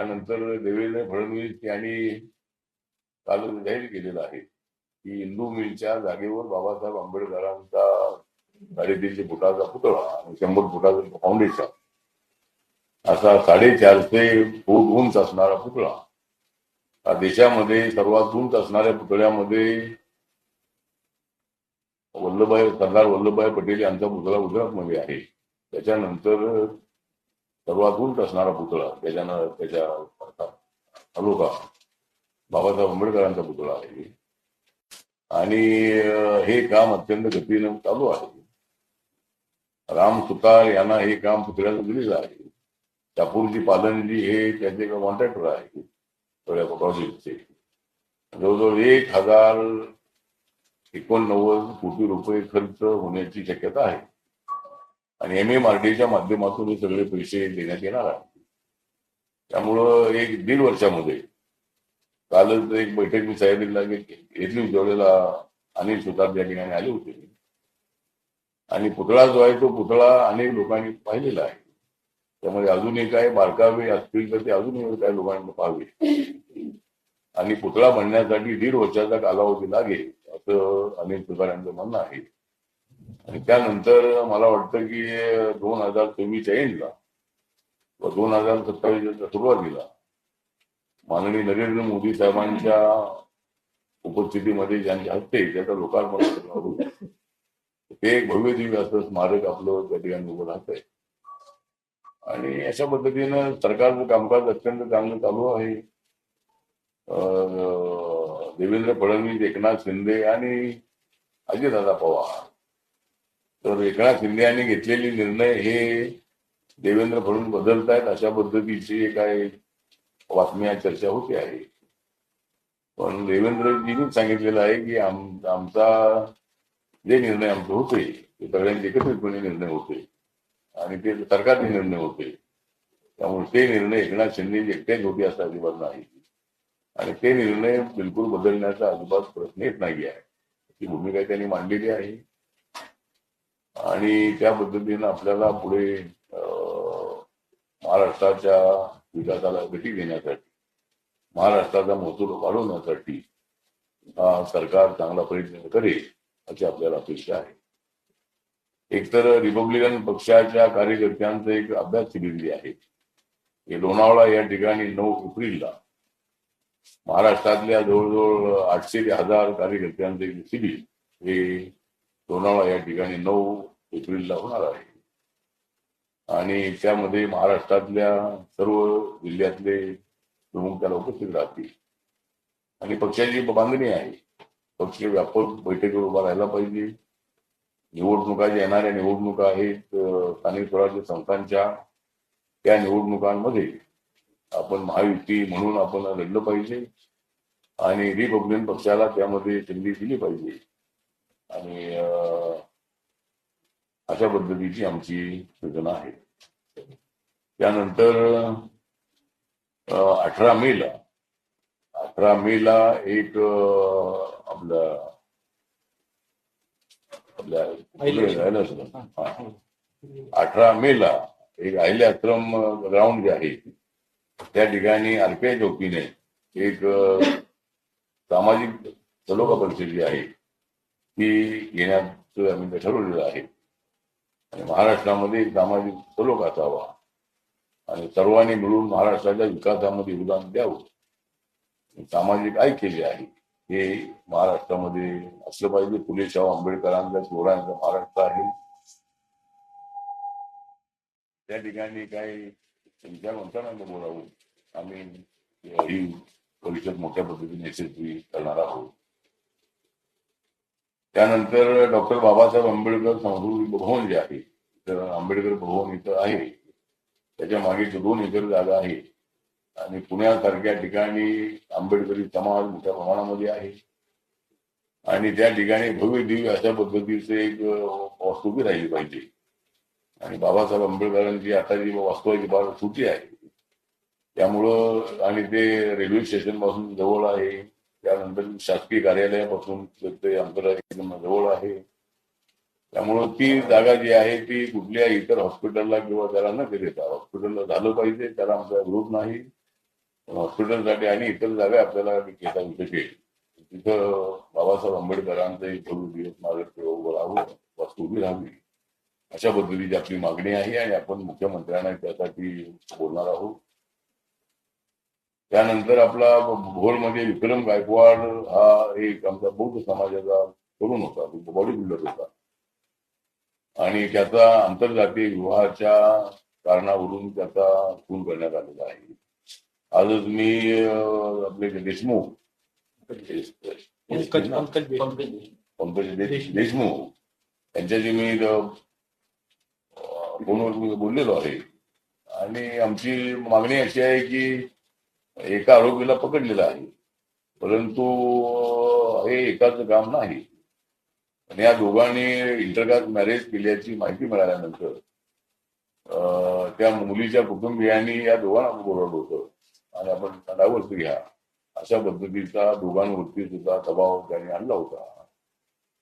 त्यानंतर देवेंद्र फडणवीस यांनी काल जाहीर केलेलं आहे की हिंदू मिलच्या जागेवर बाबासाहेब आंबेडकरांचा साडेतीनशे फुटाचा पुतळा आणि शंभर फुटाचं फाउंडेशन असा साडेचारशे फूट उंच असणारा पुतळा हा देशामध्ये सर्वात उंच असणाऱ्या पुतळ्यामध्ये वल्लभभाई सरदार वल्लभभाई पटेल यांचा पुतळा गुजरातमध्ये आहे. त्याच्यानंतर सर्वात उंच असणारा पुतळा त्याच्यानं त्याच्या तालुका बाबासाहेब आंबेडकरांचा पुतळा आहे आणि हे काम अत्यंत गतीनं चालू आहे राम सुतार यांना हे काम पुतळ्याचं दिलेलं आहे चापूरजी पालनजी हे त्याचे कॉन्ट्रॅक्टर आहे थोड्या प्रोजेक्टचे जवळजवळ एक हजार एकोणनव्वद कोटी रुपये खर्च होण्याची शक्यता आहे आणि एम एम आर डीच्या माध्यमातून हे सगळे पैसे देण्यात येणार आहे. त्यामुळं एक दीड वर्षामध्ये कालच एक बैठक मी सह्याद्रीला घेतली होती. त्यावेळेला अनिल सुतार या ठिकाणी आले होते. आणि पुतळा जो आहे तो पुतळा अनेक लोकांनी पाहिलेला आहे. त्यामध्ये अजूनही काय बारकावे असतील तर ते अजूनही काही लोकांना पाहावे. आणि पुतळा बनण्यासाठी दीड वर्षाचा कालावधी लागेल असं अनिल सुतार यांचं म्हणणं आहे. आणि त्यानंतर मला वाटतं की दोन हजार चोवीसच्या एंडला व दोन हजार सत्तावीसच्या सुरुवातीला माननीय नरेंद्र मोदी साहेबांच्या उपस्थितीमध्ये ज्यांच्या हस्ते त्याचं लोकार्पण ते एक भव्य दिव्य असं स्मारक आपलं त्या ठिकाणी उभं राहत आहे आणि अशा पद्धतीनं सरकारचं कामकाज अत्यंत चांगलं चालू आहे. देवेंद्र फडणवीस एकनाथ शिंदे आणि अजितदादा पवार तर एकनाथ शिंदे यांनी घेतलेले निर्णय हे देवेंद्र फडणवीस बदलतायत अशा पद्धतीची काय बातम्या चर्चा होते आहे. पण देवेंद्रजींनी सांगितलेलं आहे की आम- आमचा जे निर्णय आमचे होते ते सगळ्यांचे एकत्रितपणे निर्णय होते. आणि ते सरकारचे निर्णय होते. त्यामुळे ते निर्णय एकनाथ शिंदे एकटेच होते असं अजिबात नाही. आणि ते निर्णय बिलकुल बदलण्याचा अजिबात प्रश्न येत नाही आहे. ती भूमिका त्यांनी मांडलेली आहे. आणि त्या पद्धतीनं आपल्याला पुढे महाराष्ट्राच्या विकासाला गती देण्यासाठी महाराष्ट्राचा महसूल वाढवण्यासाठी हा सरकार चांगला प्रयत्न करेल अशी आपल्याला अपेक्षा आहे. एकतर रिपब्लिकन पक्षाच्या कार्यकर्त्यांचं एक अभ्यास शिबिर आहे. हे लोणावळा या ठिकाणी नऊ एप्रिलला महाराष्ट्रातल्या जवळजवळ आठशे ते हजार कार्यकर्त्यांचं एक शिबिर हे लोणावळा या ठिकाणी नऊ एप्रिलला होणार आहे. आणि त्यामध्ये महाराष्ट्रातल्या सर्व जिल्ह्यातले प्रमुख त्याला उपस्थित राहतील. आणि पक्षाची बांधणी आहे. पक्ष व्यापक बैठकीवर उभा राहायला पाहिजे. निवडणुका ज्या येणाऱ्या निवडणुका आहेत स्थानिक स्वराज्य संस्थांच्या त्या निवडणुकांमध्ये आपण महायुती म्हणून आपण लढलं पाहिजे. आणि रिपब्लिकन पक्षाला त्यामध्ये संधी दिली पाहिजे. आणि अशा पद्धतीची आमची सूचना आहे. त्यानंतर अठरा मेला अठरा मेला एक आपलं. अठरा मेला एक अहिल्या आश्रम ग्राउंड जे आहे त्या ठिकाणी आरपीआय चौकीने एक सामाजिक सलोखा परिषद जी आहे ती घेण्याचं आम्ही ठरवलेलं आहे. आणि महाराष्ट्रामध्ये सामाजिक सलोखा असावा. आणि सर्वांनी मिळून महाराष्ट्राच्या विकासामध्ये योगदान द्यावं. सामाजिक आय केले आहे. हे महाराष्ट्रामध्ये असलं पाहिजे. फुले शाहू आंबेडकरांचा चोरांचा महाराष्ट्र आहे. त्या ठिकाणी काही विचार मंत्रांना बोलावं. आम्ही ही परिषद मोठ्या पद्धतीने यशस्वी करणार आहोत. त्यानंतर डॉक्टर बाबासाहेब आंबेडकर संस्कृती भवन जे आहे तर आंबेडकर भवन इथं आहे. त्याच्यामागे दोन एकर जागा आहे. आणि पुण्यासारख्या ठिकाणी आंबेडकरी समाज मोठ्या प्रमाणामध्ये आहे. आणि त्या ठिकाणी भव्य दिव्य अशा पद्धतीचे एक अं, वास्तू राहिली पाहिजे. आणि बाबासाहेब आंबेडकरांची आता जी वास्तवाची फार सुटी आहे त्यामुळं आणि ते रेल्वे स्टेशनपासून जवळ आहे. त्यानंतर शासकीय कार्यालयापासून ते अंतर एकदम जवळ आहे. त्यामुळं ती जागा जी आहे ती कुठल्या इतर हॉस्पिटलला किंवा त्याला न देता हॉस्पिटलला झालं पाहिजे त्याला आमचा विरोध नाही. हॉस्पिटलसाठी आणि इतर जागा आपल्याला घेता येऊ शकेल तिथं बाबासाहेब आंबेडकरांचं एक भव्य उभं राहावं वास्तू उभी राहावी. अशा पद्धतीची आपली मागणी आहे आणि आपण मुख्यमंत्र्यांना त्यासाठी बोलणार आहोत. त्यानंतर आपला भोरमध्ये विक्रम गायकवाड हा एक आमचा बौद्ध समाजाचा तरुण होता बॉडी बिल्डर होता. आणि त्याचा आंतरजातीय विवाहाच्या कारणावरून त्याचा खून करण्यात आलेला आहे. आजच मी आपले देशमुख पंकज पंकज पंकज पंकज देश- देशमुख यांच्याशी मी फोनवर बोललेलो आहे. आणि आमची मागणी अशी आहे की एका आरोपीला पकडलेला आहे. परंतु हे एकाच काम नाही. आणि या दोघांनी इंटरकास्ट मॅरेज केल्याची माहिती मिळाल्यानंतर अं, त्या मुलीच्या कुटुंबियांनी या दोघांना बोलवलं होतं. आणि आपण डायव्हर्स घ्या. अशा पद्धतीचा दोघांवरती सुद्धा दबाव त्यांनी आणला होता.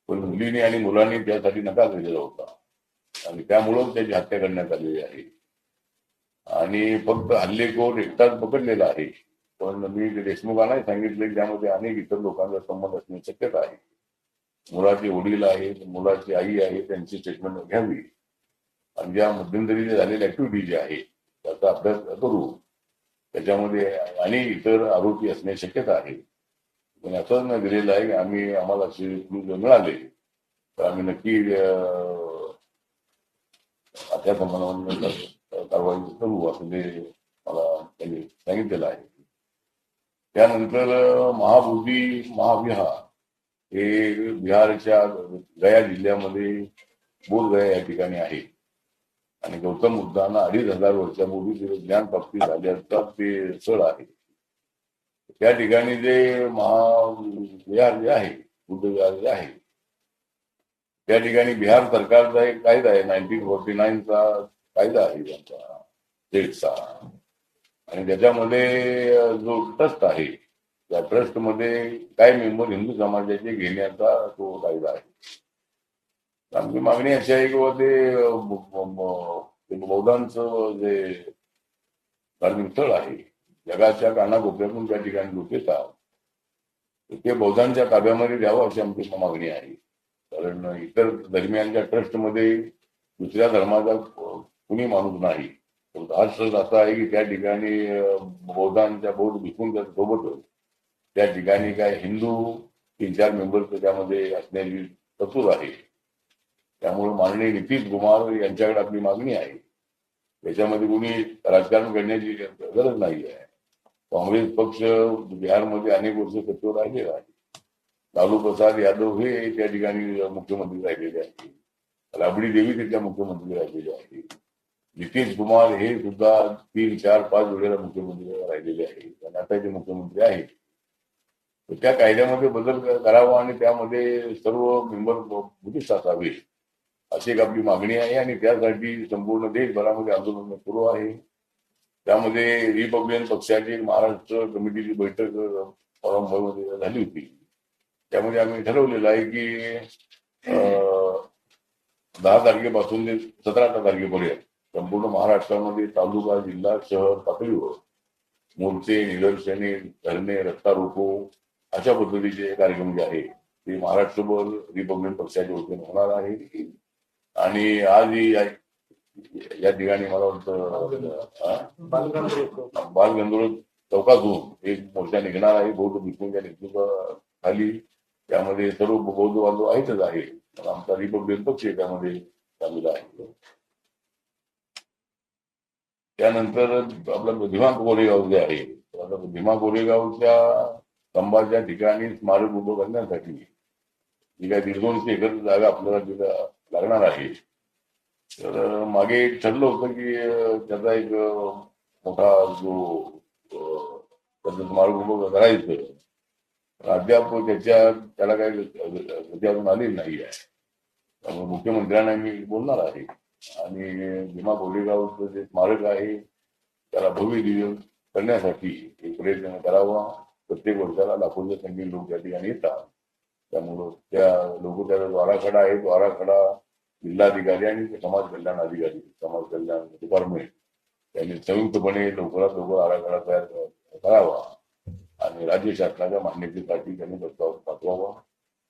पण मुलीने आणि मुलांनी त्यासाठी नकार दिलेला होता. आणि त्यामुळं त्याची हत्या करण्यात आलेली आहे. आणि फक्त हल्लेखोर एकटाच पकडलेला आहे. पण मी देशमुखांनाही सांगितले ज्यामध्ये त्यामध्ये अनेक इतर लोकांचा संबंध असण्याची शक्यता आहे. मुलाचे वडील आहेत मुलाची आई आहे त्यांची स्टेटमेंट घ्यावी. आणि ज्या मध्यंतरी झालेल्या ऍक्टिव्हिटी जी आहे त्याचा अभ्यास करू. त्याच्यामध्ये अनेक इतर आरोपी असण्याची शक्यता आहे. पण असं न दिलेलं आहे की आम्ही आम्हाला असे क्लू मिळाले. तर आम्ही नक्की त्या संबंधामध्ये कारवाई करू असं ते मला त्यांनी सांगितलेलं आहे. त्यानंतर अं, महाबोधी महाविहार हे बिहारच्या गया जिल्ह्यामध्ये बोधगया या ठिकाणी आहे. आणि गौतम बुद्धांना अडीच हजार वर्षापूर्वी तिथे ज्ञान प्राप्ती झाल्याचा ते स्थळ आहे. त्या ठिकाणी जे महाविहार जे आहे बुद्ध विहार जे आहे त्या ठिकाणी बिहार सरकारचा एक कायदा आहे. नाईन्टीन फोर्टी नाईनचा कायदा आहे त्यांचा स्टेटचा आणि त्याच्यामध्ये जो ट्रस्ट आहे त्या ट्रस्टमध्ये काही मेंबर हिंदू समाजाचे घेण्याचा तो कायदा आहे. आमची मागणी अशी आहे की ते बौद्धांचं जे धार्मिक स्थळ आहे जगाच्या कानाकोपऱ्यातून त्या ठिकाणी लोक येतात. ते बौद्धांच्या ताब्यामध्ये द्यावं अशी आमची मागणी आहे. कारण इतर धर्मियांच्या ट्रस्टमध्ये दुसऱ्या धर्माचा कुणी माणूस नाही. तर हा असा आहे की त्या ठिकाणी बौद्धांच्या बौद्ध सोबत सोबतच त्या ठिकाणी काय हिंदू तीन चार मेंबर त्याच्यामध्ये असण्याची तरतूद आहे. त्यामुळे माननीय नितीश कुमार यांच्याकडे आपली मागणी आहे. त्याच्यामध्ये कोणी राजकारण करण्याची गरज नाही आहे. काँग्रेस पक्ष बिहारमध्ये अनेक वर्ष सत्तेवर राहिलेला आहे. लालू प्रसाद यादव हे त्या ठिकाणी मुख्यमंत्री राहिलेले आहेत. राबडी देवी तिथल्या मुख्यमंत्री राहिलेले आहेत. नितीश कुमार हे सुद्धा तीन चार पाच वेळेला मुख्यमंत्री राहिलेले आहेत. आणि आता मुख्यमंत्री आहेत तर त्या कायद्यामध्ये बदल करावा आणि त्यामध्ये सर्व मेंबर बुद्धिस्ट असावे अशी एक आपली मागणी आहे. आणि त्यासाठी संपूर्ण देशभरामध्ये आंदोलन सुरू आहे. त्यामध्ये रिपब्लिकन पक्षाची महाराष्ट्र कमिटीची बैठक औरंगाबादमध्ये झाली होती. त्यामध्ये आम्ही ठरवलेलं आहे की दहा तारखेपासून ते सतरा तारखेपर्यंत संपूर्ण महाराष्ट्रामध्ये तालुका जिल्हा शहर पातळीवर मोर्चे निदर्शने धरणे रस्ता रोको अशा पद्धतीचे कार्यक्रम जे आहे ते महाराष्ट्रभर रिपब्लिकन पक्षाच्या वतीने होणार आहे. आणि आज या ठिकाणी मला वाटतं बालगंधर्व चौकातून एक मोर्चा निघणार आहे. बौद्ध भिक्षूंच्या नेतृत्वाखाली त्यामध्ये सर्व बौद्ध बांधव आहेतच आहे. आमचा रिपब्लिकन पक्ष त्यामध्ये सामील आहे. त्यानंतर आपलं भीमा कोरेगाव जे आहे. आता भीमा कोरेगावच्या स्तंभाच्या ठिकाणी स्मारक उभं करण्यासाठी जी काय दीड दोनशे एकर जागा आपल्याला तिथं लागणार आहे. तर मागे एक ठरलं होतं की त्याचा एक मोठा जो त्याचं स्मारक उभं करायचं. अद्याप त्याच्या त्याला काही गती अजून आलेली नाही आहे. त्यामुळे मुख्यमंत्र्यांना मी बोलणार आहे. आणि भीमा कोरेगावचं जे स्मारक आहे त्याला भव्य दिव्य करण्यासाठी एक प्रयत्न करावा. प्रत्येक वर्षाला लाखोच्या संख्येने लोक त्या ठिकाणी येतात. त्यामुळं त्या लोक त्याचा जो आराखडा आहे. तो आराखडा जिल्हाधिकारी आणि समाज कल्याण अधिकारी समाज कल्याण डिपार्टमेंट त्यांनी संयुक्तपणे लवकरात लवकर आराखडा तयार करावा आणि राज्य शासनाच्या मान्यतेसाठी त्यांनी प्रस्ताव पाठवावा.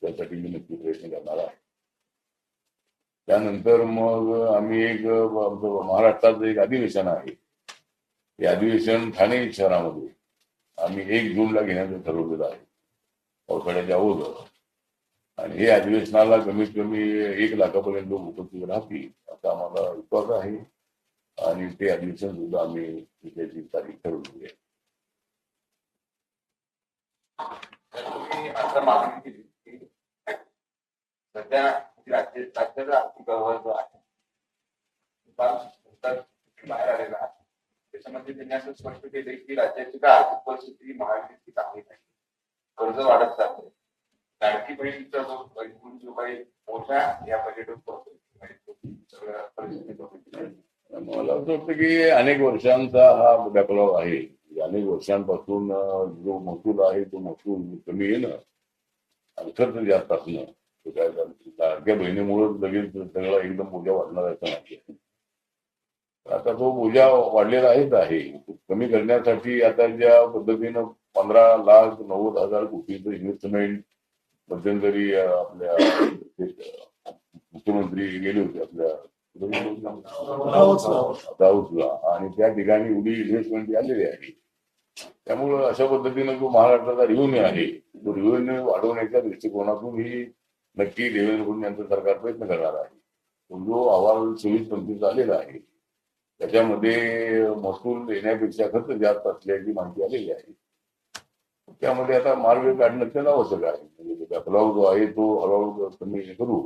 त्यासाठी मी नक्की प्रयत्न करणार आहे. त्यानंतर मग आम्ही एक आमचं महाराष्ट्राचं एक अधिवेशन आहे. हे अधिवेशन ठाणे शहरामध्ये. आम्ही एक जूनला घेण्याचं ठरवलेलं आहे. पावसाळ्याच्या अगोदर. आणि हे अधिवेशनाला कमीत कमी एक लाखापर्यंत लोक उपस्थित राहतील असा आम्हाला विश्वास आहे. आणि ते अधिवेशन सुद्धा आम्ही त्याची तारीख ठरवली आहे. तर मागणी केली सध्या राज्य राज्याचा आर्थिक व्यवहार जो आहे बाहेर आलेला आहे. त्याच्यामध्ये त्यांनी असं स्पष्ट केले की राज्याची काय आर्थिक परिस्थिती महायुतीची चांगली नाही. कर्ज वाढत जाते. लाडकी बहिणीचा जो एकूण जो काही मोठ्या या बजेटवर पडतो परिस्थिती मला असं वाटतं की अनेक वर्षांचा हा बॅकलॉग आहे. अनेक वर्षांपासून जो महसूल आहे तो महसूल कमी येणं आणि जास्त असणं. काय लाडक्या बहिणीमुळे लगेच सगळं एकदम बोजा वाढणार असं नाही आता तो बोजा वाढलेला आहेच आहे. कमी करण्यासाठी आता ज्या पद्धतीनं पंधरा लाख नव्वद हजार कोटीचं इन्व्हेस्टमेंट मध्यंतरी आपल्या मुख्यमंत्री गेले होते आपल्या दाऊदला आणि त्या ठिकाणी एवढी इन्व्हेस्टमेंट आलेली आहे. त्यामुळं अशा पद्धतीनं जो महाराष्ट्राचा रिव्हन्यू आहे तो रिव्हन्यू वाढवण्याच्या दृष्टिकोनातून ही नक्की देवेंद्र फडणवीस यांचं सरकार प्रयत्न करणार आहे. तो जो अहवाल चोवीस पंचवीस आलेला आहे त्याच्यामध्ये महसूल येण्यापेक्षा खर्च जास्त असल्याची माहिती आलेली आहे. त्यामध्ये आता मार्ग काढणं त्याला आवश्यक आहे. म्हणजे बॅकलॉग जो आहे तो हळूहळू कमी करू.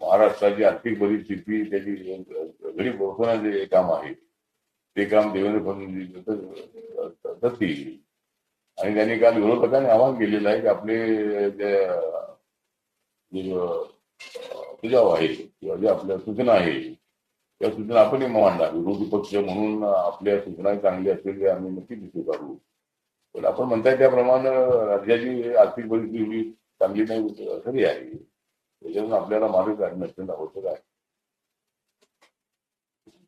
महाराष्ट्राची आर्थिक परिस्थिती त्याची घडी पोहोचवण्याचे जे काम आहे ते काम देवेंद्र फडणवीस करतील. आणि त्यांनी काल विरोधकांनी आवाहन केलेलं आहे की आपले म्हणजे, जे सुझाव आहे. किंवा जे आपल्या सूचना आहे. त्या सूचना आपण मांडा विरोधी पक्ष म्हणून आपल्या सूचना चांगली असतील ते आम्ही नक्कीच स्वीकारू पण आपण म्हणताय त्याप्रमाणे राज्याची आर्थिक परिस्थिती चांगली नाही खरी आहे. त्याच्यातून आपल्याला मार्ग काढणं अत्यंत आवश्यक आहे.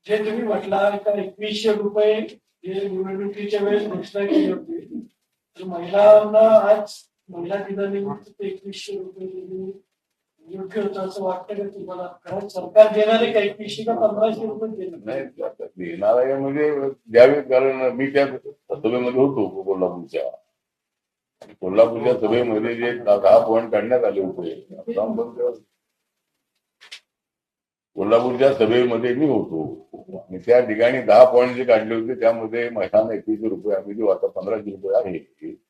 जे तुम्ही म्हटला का एकवीसशे रुपये जे निवडणुकीच्या वेळेस घोषणा केली होती तर महिलांना आज महिला दिनानिमित्त एकवीसशे रुपये योग्य होतं असं वाटतं का तुम्हाला? कारण सरकार देणारे काही पिशी का पंधराशे रुपये देणार नाही आता देणार आहे म्हणजे द्यावे कारण मी त्या सभेमध्ये होतो कोल्हापूरच्या. कोल्हापूरच्या सभेमध्ये जे दहा पॉईंट काढण्यात आले होते आता आपण त्या- कोल्हापूरच्या सभेमध्ये मी होतो. आणि त्या ठिकाणी दहा पॉईंट जे काढले होते त्यामध्ये महिलांना एकवीसशे रुपये आम्ही देऊ. आता पंधराशे रुपये आहे.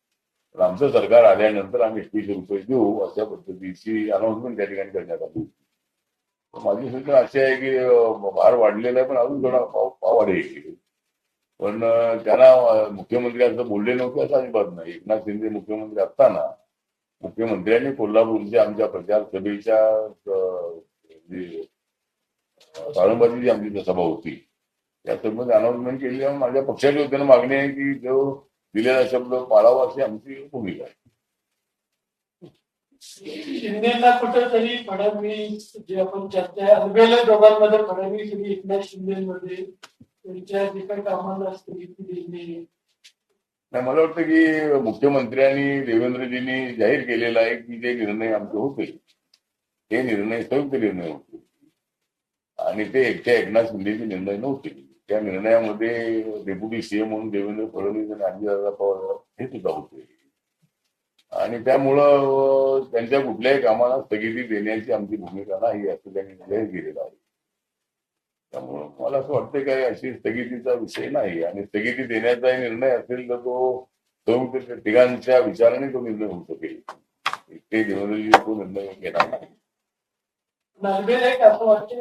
आमचं सरकार आल्यानंतर आम्ही एकवीसशे रुपये देऊ अशा पद्धतीची अनाउन्समेंट त्या ठिकाणी करण्यात आली. होती माझी सूचना अशी आहे की भार वाढलेला आहे पण अजून थोडा पाव वाढेल. पण त्यांना मुख्यमंत्री असं बोलले नव्हते असं अजिबात नाही. एकनाथ शिंदे मुख्यमंत्री असताना मुख्यमंत्र्यांनी कोल्हापूरच्या आमच्या प्रचार सभेच्या अं, जी, आमची सभा होती त्या सभेमध्ये अनाउन्समेंट केली माझ्या पक्षाची वतीनं मागणी आहे की जो दिलेला शब्द पाळावा अशी आमची भूमिका आहे. शिंदेना कुठेतरी फडणवीस जे आपण चर्चा अनवेल दोघांमध्ये फडणवीस आणि एकनाथ शिंदेमध्ये त्यांच्या जे काही कामांना स्थगिती देणे नाही मला वाटतं की मुख्यमंत्र्यांनी देवेंद्रजींनी जाहीर केलेला आहे की जे निर्णय आमचे होते ते निर्णय संयुक्त निर्णय होते. आणि ते एकट्या एकनाथ शिंदेचे निर्णय नव्हते. त्या निर्णयामध्ये डेप्युटी सीएम म्हणून देवेंद्र फडणवीस आणि अजितदादा पवार हे सुद्धा होते. आणि त्यामुळं त्यांच्या कुठल्याही कामाला स्थगिती देण्याची आमची भूमिका नाही असं त्यांनी जाहीर केलेलं आहे. त्यामुळं मला असं वाटतं काय अशी स्थगितीचा विषय नाही. आणि स्थगिती देण्याचा निर्णय असेल तर तो संयुक्त तिघांच्या विचाराने तो निर्णय होऊ शकेल. ते देवेंद्रजी तो निर्णय घेणार नाही. असं वाटतं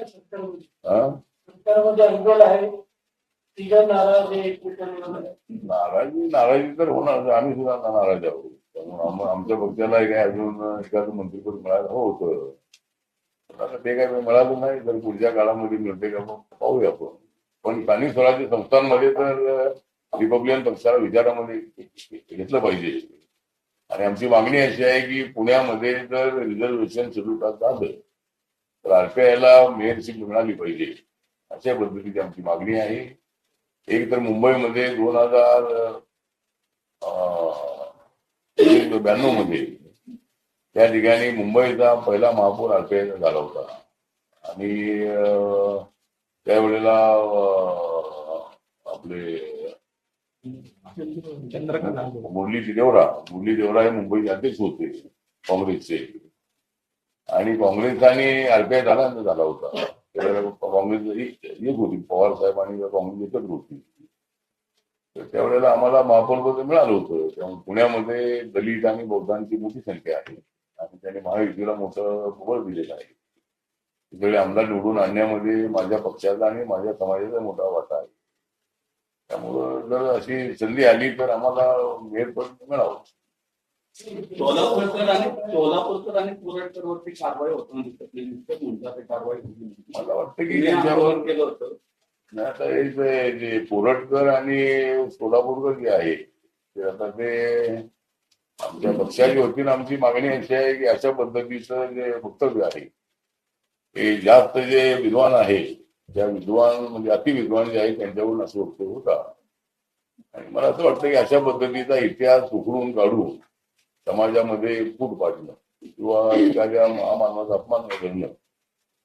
नाराजी नाराजी तर होणार. आम्ही सुद्धा नाराज आहोत. त्यामुळे आमच्या पक्षाला काय अजून एखादं मंत्रीपद मिळालं हो होतं. आता ते काय मिळालं नाही. तर पुढच्या काळामध्ये मिळते का मग पाहूया आपण. पण स्थानिक स्वराज्य संस्थांमध्ये तर रिपब्लिकन पक्षाला विचारामध्ये घेतलं पाहिजे. आणि आमची मागणी अशी आहे की पुण्यामध्ये जर रिझर्वेशन शेड्यूल झालं तर आरपीआयला मेयरशिप मिळाली पाहिजे. अशा पद्धतीची आमची मागणी आहे. एक तर मुंबईमध्ये दोन हजार ब्याण्णवमध्ये त्या ठिकाणी मुंबईचा पहिला महापौर आरपीआयचा झाला होता. आणि त्यावेळेला आपले मुरली देवरा मुरली देवरा हे मुंबईचे अध्यक्ष होते काँग्रेसचे. आणि काँग्रेस आणि आरपीआय झाला झाला होता. त्यावेळेला काँग्रेस एक एक होती पवार साहेब आणि काँग्रेस एकत्र होती तर त्यावेळेला आम्हाला महापौरपद मिळालं होतं. त्यामुळे पुण्यामध्ये दलित आणि बौद्धांची मोठी संख्या आहे. आणि त्यांनी महायुतीला मोठं बळ दिलेलं आहे. तिकडे आमदार निवडून आणण्यामध्ये माझ्या पक्षाचा आणि माझ्या समाजाचा मोठा वाटा आहे. त्यामुळं जर अशी संधी आली तर आम्हाला मेयरपद मिळावं. सोलापूरकर आणि सोलापूरकर आणि कुरडकरवरती कारवाई होताना दिसत नाही कारवाई होती मला वाटतं की त्यांच्यावर केलं होतं. नाही, आता हे जे जे कोरटकर आणि सोलापूरकर जे आहे ते आता ते आमच्या पक्षाच्या वतीनं आमची मागणी अशी आहे की अशा पद्धतीचं जे वक्तव्य आहे हे जास्त जे विद्वान आहे ज्या विद्वान म्हणजे अतिविद्वान जे आहे त्यांच्यावरून असं वक्तव्य होता. आणि मला असं वाटतं की अशा पद्धतीचा इतिहास उकळून काढून समाजामध्ये फूट पाडणं किंवा एखाद्या महामानवाचा अपमान करणं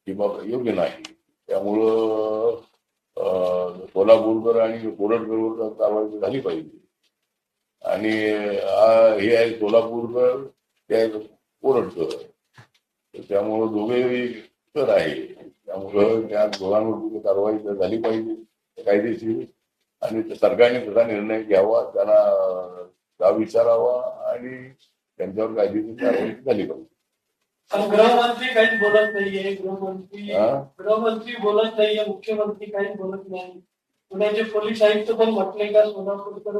किंवा योग्य नाही. त्यामुळं अं, सोलापूरकर आणि कोरडकरवर कारवाई झाली पाहिजे. आणि हे आहे सोलापूरकर ते आहे कोरडकर. त्यामुळं दोघे कर आहे. त्यामुळं त्या दोघांवर कारवाई तर झाली पाहिजे. कायदेशीर आणि सरकारने तसा निर्णय घ्यावा त्यांना विचारावा आणि त्यांच्यावर कायदेशीर कारवाई झाली पाहिजे गृहमंत्री काहीच बोलत नाहीये गृहमंत्री हा? गृहमंत्री बोलत नाहीये मुख्यमंत्री काहीच बोलत नाही पुण्याचे पोलीस आयुक्त पण म्हटले का सोलापूरकर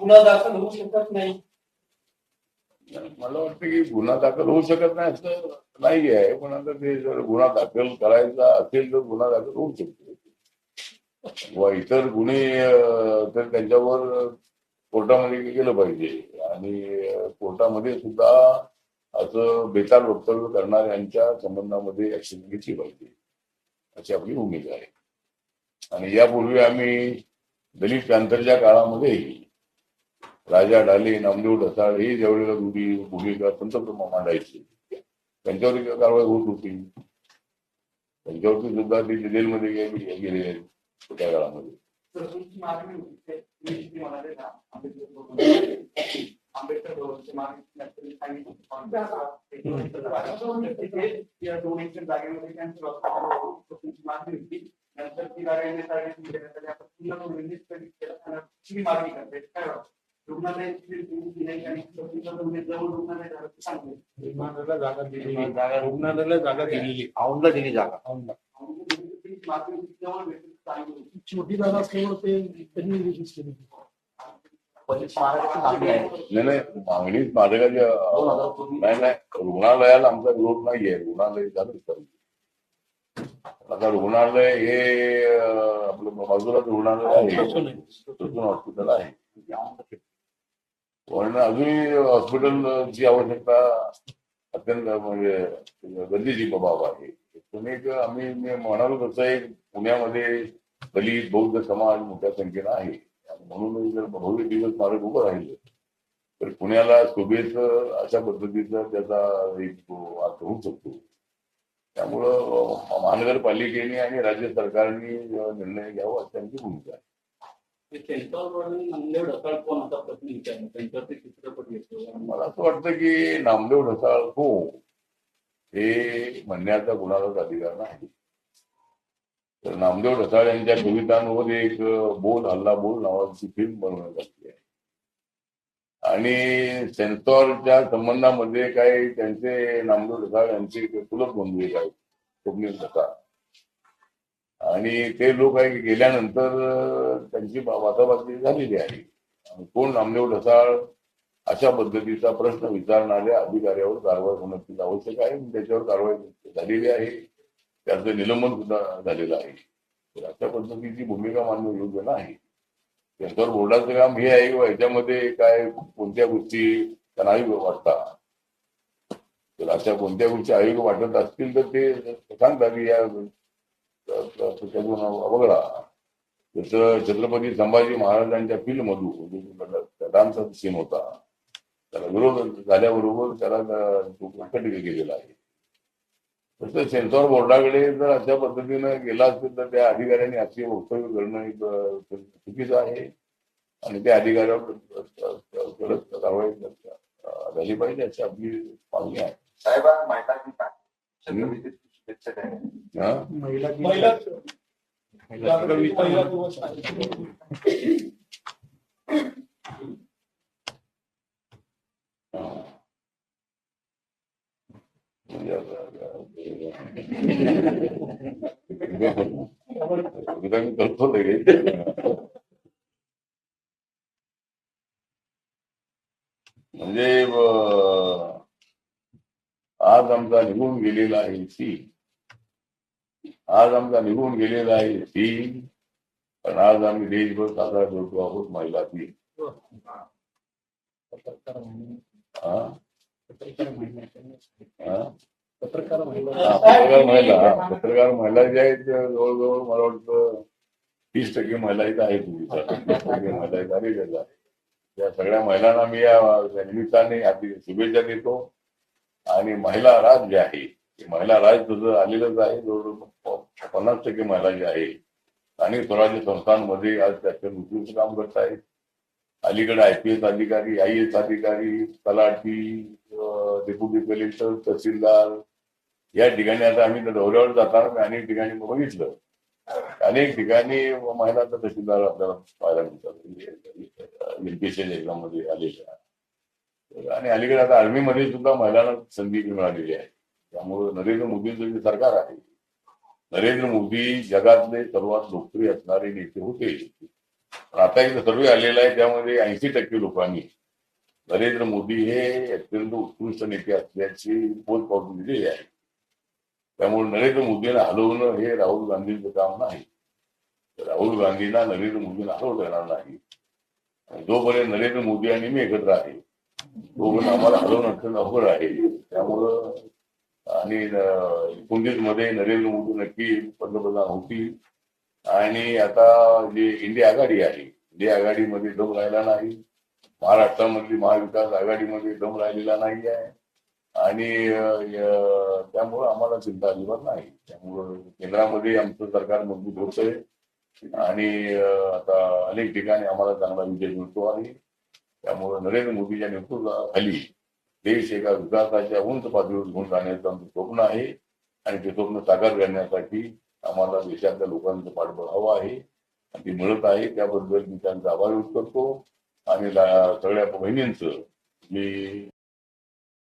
गुन्हा दाखल होऊ शकत नाही? मला वाटतं की गुन्हा दाखल होऊ शकत नाही असं नाही आहे पण आता ते जर गुन्हा दाखल करायचा असेल तर गुन्हा दाखल होऊ शकतो. किंवा इतर गुन्हे अं, तर त्यांच्यावर कोर्टामध्ये गेलं पाहिजे. आणि कोर्टामध्ये सुद्धा असं बेकार वक्तव्य करणाऱ्यांच्या संबंधामध्ये ऍक्शन घेतली पाहिजे. अशी आपली भूमिका आहे. आणि यापूर्वी आम्ही दलित क्रांतीच्या काळामध्ये राजा डाले नामदेव ढसाळ हे ज्यावेळेला रुढी भूमिका पंतप्रमा मांडायची त्यांच्यावर कारवाई होत होती. त्यांच्यावरती सुद्धा ते जेलमध्ये गेले त्या काळामध्ये. म्हणाले ना आंबेडकर आंबेडकर भवनची मागणी जागेमध्ये त्यांचं मागणी होती नंतर ती जागा तुम्ही मागणी करताय काय. रुग्णालयाला जागा दिलेली जागा रुग्णालयाला जागा दिलेली औंधला दिली जागा औंधला. जवळ छोटी जागा असल्यामुळे ते त्यांनी रिलीज केली नाही नाही. मागणी नाही नाही रुग्णालयाला आमचा विरोध नाहीये. रुग्णालय झालं आता रुग्णालय हे आपलं बाजूला रुग्णालय आहे. हॉस्पिटल आहे. पण अजूनही हॉस्पिटलची आवश्यकता अत्यंत म्हणजे गरजेची बाब आहे. एक आम्ही म्हणालो कसं आहे पुण्यामध्ये दलित बौद्ध समाज मोठ्या संख्येनं आहे. म्हणून जर भव्य दिवस स्मारक उभं राहिलं तर पुण्याला शोभेचं अशा पद्धतीचा त्याचा एक अर्थ होऊ शकतो. त्यामुळं महानगरपालिकेने आणि राज्य सरकारने निर्णय घ्यावा अशी त्यांची भूमिका आहे. मला असं वाटतं की नामदेव ढसाळ हो. हे म्हणण्याचा कुणालाच अधिकार नाही. तर नामदेव ढसाळ यांच्या कवितांवर एक बोल हल्ला बोल नावाची फिल्म बनवण्यात आली आहे. आणि सेन्सॉरच्या संबंधामध्ये काही त्यांचे नामदेव ढसाळ यांचे सुलभ बंधू एक आहेत स्वप्नील ढसाळ. आणि ते लोक आहे की गेल्यानंतर त्यांची वाताबाती झालेली आहे. कोण नामदेव ढसाळ? अशा पद्धतीचा प्रश्न विचारणाऱ्या अधिकाऱ्यावर कारवाई होणं आवश्यक आहे. त्याच्यावर कारवाई झालेली आहे. त्याचं निलंबन सुद्धा झालेलं आहे. तर अशा पद्धतीची भूमिका मानणं योग्य नाही त्याच्यावर बोर्डाचं काम हे आहे किंवा याच्यामध्ये काय कोणत्या गोष्टी त्यांना आयोग वाटतात तर अशा कोणत्या गोष्टी आयोग वाटत असतील तर ते सांगतात की या त्याच्यातून वगळा जसं छत्रपती संभाजी महाराजांच्या फिल्ड मधून सीन होता त्याला विरोध झाल्याबरोबर त्याला प्रकट केलेला आहे. तसं सेन्सॉर बोर्डाकडे जर अशा पद्धतीनं गेला असेल तर त्या अधिकाऱ्यांनी अशी वक्तव्य करणं एक, चुकीचं आहे. आणि त्या अधिकाऱ्यावर कारवाई झाली पाहिजे अशी आपली मागणी आहे साहेब महिला? महिला दिवस म्हणजे अं, आज आमचा निघून गेलेला आहे सी आज आमचा निघून गेलेला आहे सी पण आज आम्ही देशभर साजरा करतो आहोत महिला दिन पत्रकार महिला- हा? पत्रकार महिला- ज्या आहेत जवळजवळ मला वाटतं तीस टक्के महिला इथं आहेत तिथं. तीस टक्के महिला इथं आलेल्याच आहेत त्या सगळ्या महिलांना मी या या निमित्ताने आधी शुभेच्छा देतो. आणि महिला राज जे आहे महिला राज तुझं आलेलंच आहे. जवळजवळ पन्नास टक्के महिला जे आहे स्थानिक स्वराज्य संस्थांमध्ये आज त्याचे उत्कृष्ट काम करत आहेत. अलीकडे आय पी एस अधिकारी आय एस अधिकारी तलाठी डेप्युटी कलेक्टर तहसीलदार या ठिकाणी आता आम्ही दौऱ्यावर जाताना मी अनेक ठिकाणी बघितलं. अनेक ठिकाणी महिला तहसीलदार आपल्याला पाहायला मिळतात. म्हणजे एमपीएससी एक्झाममध्ये आलेल्या. आणि अलीकडे आता आर्मीमध्ये सुद्धा महिलांना संधी मिळालेली आहे. त्यामुळे नरेंद्र मोदींचं जे सरकार आहे नरेंद्र मोदी जगातले सर्वात लोकप्रिय असणारे नेते होते. आता एक सर्वे आलेला आहे त्यामध्ये ऐंशी टक्के लोकांनी. नरेंद्र मोदी हे अत्यंत उत्कृष्ट नेते असल्याची पोच पावती दिलेली आहे. त्यामुळे नरेंद्र मोदींना हलवणं हे राहुल गांधींचं काम नाही. राहुल गांधींना नरेंद्र मोदींना हलवता येणार नाही. आणि जोपर्यंत नरेंद्र मोदी आणि मी एकत्र आहे तोपर्यंत आम्हाला हलवणं अत्यंत अवघड आहे. त्यामुळं आणि एकोणतीसमध्ये नरेंद्र मोदी नक्की पंतप्रधान होतील. आणि आता जी इंडिया आघाडी आहे इंडिया आघाडीमध्ये दम राहिला नाही. महाराष्ट्रामधली महाविकास आघाडीमध्ये दम राहिलेला नाही आहे. आणि त्यामुळं आम्हाला चिंता अजिबात नाही. त्यामुळं केंद्रामध्ये आमचं सरकार मजबूत होत आहे आणि आता अनेक ठिकाणी आम्हाला चांगला विजय मिळतो आहे. त्यामुळं नरेंद्र मोदीच्या नेतृत्वाखाली देश एका विकासाच्या उंच पातळीवर घेऊन जाण्याचं आमचं स्वप्न आहे. आणि ते स्वप्न साकार करण्यासाठी आम्हाला देशातल्या लोकांचं पाठबळ हवं आहे. आणि ती मिळत आहे त्याबद्दल मी त्यांचा आभार व्यक्त करतो. आणि सगळ्या बहिणींचं मी